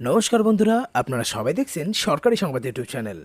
নমস্কার বন্ধুরা, আপনারা সবাই দেখছেন সরকারি সংবাদ ইউটিউব চ্যানেল।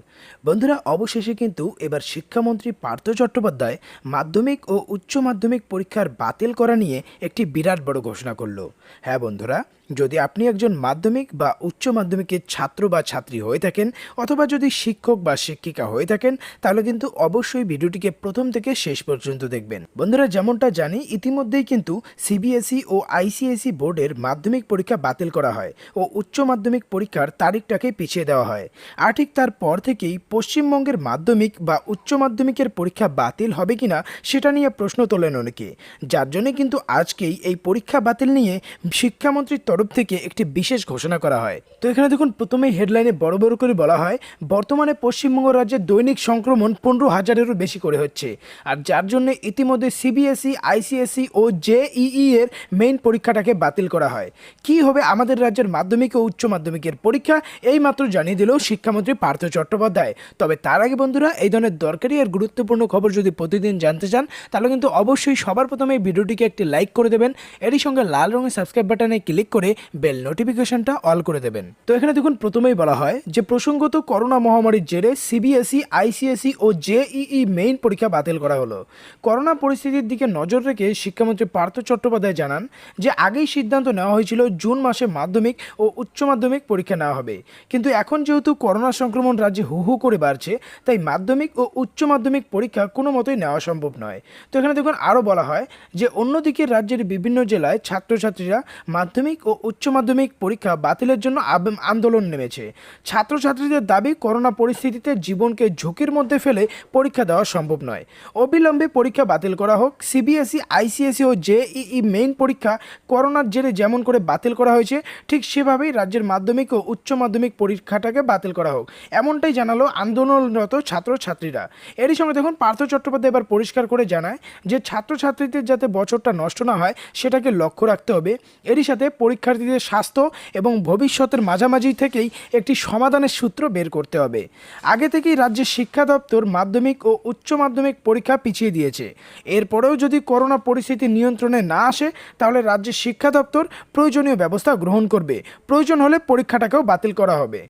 বন্ধুরা, অবশেষে কিন্তু এবার শিক্ষামন্ত্রী পার্থ চট্টোপাধ্যায় মাধ্যমিক ও উচ্চ মাধ্যমিক পরীক্ষার বাতিল করা নিয়ে একটি বিরাট বড় ঘোষণা করল। হ্যাঁ বন্ধুরা যদি আপনি একজন মাধ্যমিক বা উচ্চ মাধ্যমিকের ছাত্র বা ছাত্রী হয়ে থাকেন অথবা যদি শিক্ষক বা শিক্ষিকা হয়ে থাকেন, তাহলে কিন্তু অবশ্যই ভিডিওটিকে প্রথম থেকে শেষ পর্যন্ত দেখবেন। বন্ধুরা, যেমনটা জানি, ইতিমধ্যেই কিন্তু সিবিএসই ও আইসিএসই বোর্ডের মাধ্যমিক পরীক্ষা বাতিল করা হয় ও উচ্চ মাধ্যমিক পরীক্ষার তারিখটাকে পিছিয়ে দেওয়া হয়। আর ঠিক তারপর থেকেই পশ্চিমবঙ্গের মাধ্যমিক বা উচ্চ মাধ্যমিকের পরীক্ষা বাতিল হবে কিনা, সেটা নিয়ে প্রশ্ন তোলেন অনেকে। যার জন্য কিন্তু আজকেই এই পরীক্ষা বাতিল নিয়ে শিক্ষামন্ত্রীর তরফ থেকে একটি বিশেষ ঘোষণা করা হয়। তো এখানে দেখুন, প্রথমেই হেডলাইনে বড় বড় করে বলা হয়, বর্তমানে পশ্চিমবঙ্গ রাজ্যে দৈনিক সংক্রমণ পনেরো হাজারেরও বেশি করে হচ্ছে। আর যার জন্য ইতিমধ্যে সিবিএসই, আইসিএসই ও জেইই এর মেইন পরীক্ষাটাকে বাতিল করা হয়। কি হবে আমাদের রাজ্যের মাধ্যমিক ও উচ্চ মাধ্যমিকের পরীক্ষা? এই মাত্র জানিয়ে দিল শিক্ষামন্ত্রী পার্থ চট্টোপাধ্যায়। তবে তার আগে বন্ধুরা, এই ধরনের দরকারি আর গুরুত্বপূর্ণ খবর যদি প্রতিদিন জানতে চান, তাহলে কিন্তু অবশ্যই সবার প্রথমে এই ভিডিওটিকে একটি লাইক করে দেবেন। এরই সঙ্গে লাল রঙের সাবস্ক্রাইব বাটনে ক্লিক করে বেল নোটিফিকেশনটা অল করে দেবেন। তো এখানে দেখুন প্রথমেই বলা হয় যে প্রসঙ্গত করোনা মহামারীর জেরে সিবিএসই আইসিএসই ও জেইই মেইন পরীক্ষা বাতিল করা হলো। করোনা পরিস্থিতির দিকে নজর রেখে শিক্ষামন্ত্রী পার্থ চট্টোপাধ্যায় জানান যে আগেই সিদ্ধান্ত নেওয়া হয়েছিল জুন মাসে মাধ্যমিক ও উচ্চ মাধ্যমিক পরীক্ষা নেওয়া হবে। কিন্তু এখন যেহেতু করোনা সংক্রমণ রাজ্যে হু হু করে বাড়ছে, তাই মাধ্যমিক ও উচ্চ মাধ্যমিক পরীক্ষা কোনো মতোই নেওয়া সম্ভব নয়। তো এখানে দেখুন আরও বলা হয় যে অন্যদিকে রাজ্যের বিভিন্ন জেলায় ছাত্রছাত্রীরা মাধ্যমিক ও উচ্চ মাধ্যমিক পরীক্ষা বাতিলের জন্য আন্দোলন নেমেছে। ছাত্রছাত্রীদের দাবি, করোনা পরিস্থিতিতে জীবনকে ঝুঁকির মধ্যে ফেলে পরীক্ষা দেওয়া সম্ভব নয়। অবিলম্বে পরীক্ষা বাতিল করা হোক। সিবিএসই, আইসিএসই ও জেইই মেইন পরীক্ষা করোনার জেরে যেমন করে বাতিল করা হয়েছে, ঠিক সেভাবেই রাজ্যের মাধ্যমিক ও উচ্চ মাধ্যমিক পরীক্ষাটাকে বাতিল করা হোক। এমনটাই জানালো আন্দোলনরত ছাত্রছাত্রীরা। এরই সঙ্গে দেখুন, পার্থ চট্টোপাধ্যায় এবার পরিষ্কার করে জানায় যে, ছাত্রছাত্রীদের যাতে বছরটা নষ্ট না হয়, সেটাকে লক্ষ্য রাখতে হবে। এরই সাথে পরীক্ষার্থীদের স্বাস্থ্য এবং ভবিষ্যতের মাঝামাঝি থেকেই একটি সমাধানের সূত্র বের করতে হবে। আগে থেকেই রাজ্যের শিক্ষা দপ্তর মাধ্যমিক ও উচ্চ মাধ্যমিক পরীক্ষা পিছিয়ে দিয়েছে। এরপরেও যদি করোনা পরিস্থিতি নিয়ন্ত্রণে না আসে, তাহলে রাজ্যের শিক্ষা দপ্তর প্রয়োজনীয় ব্যবস্থা গ্রহণ করবে। প্রয়োজন হলে পরীক্ষাটাকেও বাতিল করা হবে।